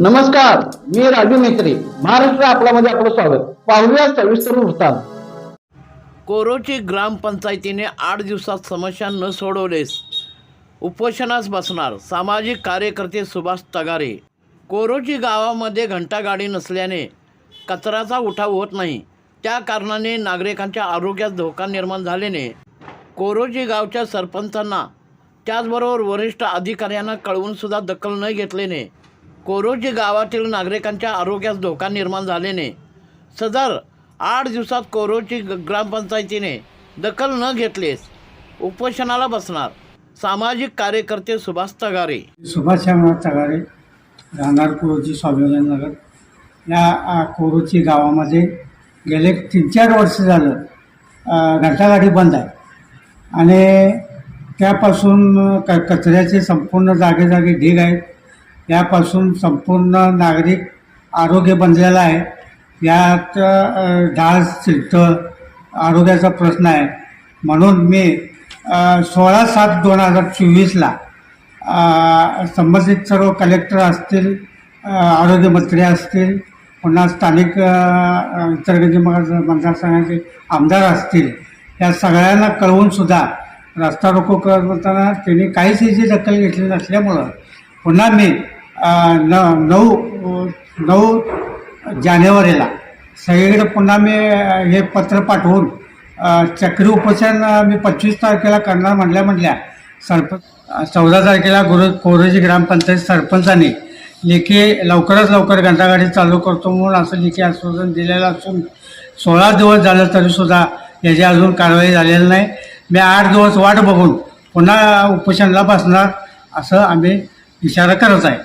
नमस्कार मी राजू मेत्री महाराष्ट्र आपल्यामध्ये आपलं स्वागत. पाहूया सविस्तर वृत्तांत. कोरोची ग्रामपंचायतीने आठ दिवसात समस्या न सोडवलेस. उपोषणास बसणार सामाजिक कार्यकर्ते सुभाष तगारे. कोरोची गावामध्ये घंटागाडी नसल्याने कचऱ्याचा उठाव होत नाही. त्या कारणाने नागरिकांच्या आरोग्यात धोका निर्माण झाल्याने कोरोची गावच्या सरपंचांना त्याचबरोबर वरिष्ठ अधिकाऱ्यांना कळवूनसुद्धा दखल न घेतल्याने कोरोची गावातील नागरिकांच्या आरोग्यास धोका निर्माण झाल्याने सदर आठ दिवसात कोरोची ग्रामपंचायतीने दखल न घेतलेस उपोषणाला बसणार. सामाजिक कार्यकर्ते सुभाष तगारे. सुभाष श्यामराव तगारे राहणार कोरोची स्वामीनगर नगर. या कोरोची गावामध्ये गेले तीन चार वर्ष झालं घंटागाडी बंद आहे. आणि त्यापासून क कचऱ्याचे संपूर्ण जागे जागे ढीग आहेत. यापासून संपूर्ण नागरिक आरोग्य बनलेला आहे. यात अ, डाळ आरोग्याचा प्रश्न आहे. म्हणून मी सोळा सात दोन हजार चोवीसला संबंधित सर्व कलेक्टर असतील आरोग्यमंत्री असतील पुन्हा स्थानिक इतरगंजी मतदारसंघाचे आमदार असतील या सगळ्यांना कळवूनसुद्धा रस्ता रोको करताना त्यांनी काहीच याची दखल घेतली नसल्यामुळं पुन्हा मी न नऊ नऊ जानेवारीला. सगळीकडे पुन्हा मी हे पत्र पाठवून चक्री उपोषण मी पंचवीस तारखेला करणार म्हटल्या म्हटल्या सरपंच चौदा तारखेला गुरु कोरोजी ग्रामपंचायत सरपंचाने लेखी लवकरच लवकर घंटागाडी चालू करतो म्हणून असं लेखी आश्वासन दिलेलं असून सोळा दिवस झालं तरीसुद्धा याची अजून कारवाई झालेली नाही. मी आठ दिवस वाट बघून पुन्हा उपोषणाला बसणार असं आम्ही इशारा करत आहे.